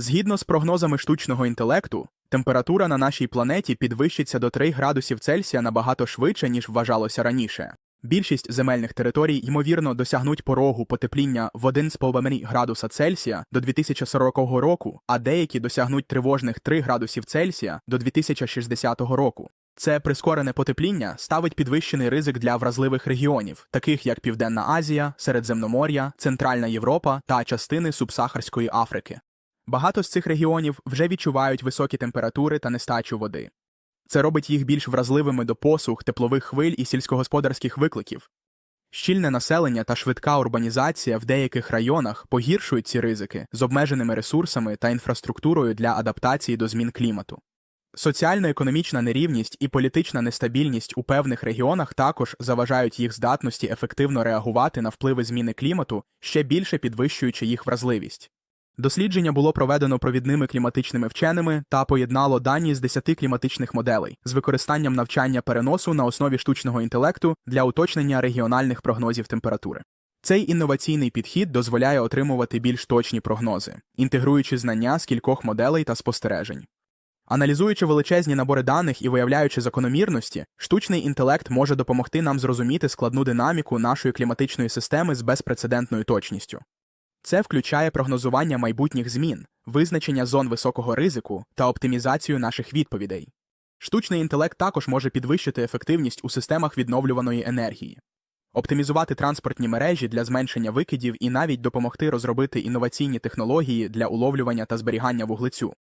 Згідно з прогнозами штучного інтелекту, температура на нашій планеті підвищиться до 3 градусів Цельсія набагато швидше, ніж вважалося раніше. Більшість земельних територій, ймовірно, досягнуть порогу потепління в 1,5 градуса Цельсія до 2040 року, а деякі досягнуть тривожних 3 градусів Цельсія до 2060 року. Це прискорене потепління ставить підвищений ризик для вразливих регіонів, таких як Південна Азія, Середземномор'я, Центральна Європа та частини Субсахарської Африки. Багато з цих регіонів вже відчувають високі температури та нестачу води. Це робить їх більш вразливими до посух, теплових хвиль і сільськогосподарських викликів. Щільне населення та швидка урбанізація в деяких районах погіршують ці ризики з обмеженими ресурсами та інфраструктурою для адаптації до змін клімату. Соціально-економічна нерівність і політична нестабільність у певних регіонах також заважають їх здатності ефективно реагувати на впливи зміни клімату, ще більше підвищуючи їх вразливість. Дослідження було проведено провідними кліматичними вченими та поєднало дані з 10 кліматичних моделей з використанням навчання переносу на основі штучного інтелекту для уточнення регіональних прогнозів температури. Цей інноваційний підхід дозволяє отримувати більш точні прогнози, інтегруючи знання з кількох моделей та спостережень. Аналізуючи величезні набори даних і виявляючи закономірності, штучний інтелект може допомогти нам зрозуміти складну динаміку нашої кліматичної системи з безпрецедентною точністю. Це включає прогнозування майбутніх змін, визначення зон високого ризику та оптимізацію наших відповідей. Штучний інтелект також може підвищити ефективність у системах відновлюваної енергії, оптимізувати транспортні мережі для зменшення викидів і навіть допомогти розробити інноваційні технології для уловлювання та зберігання вуглецю.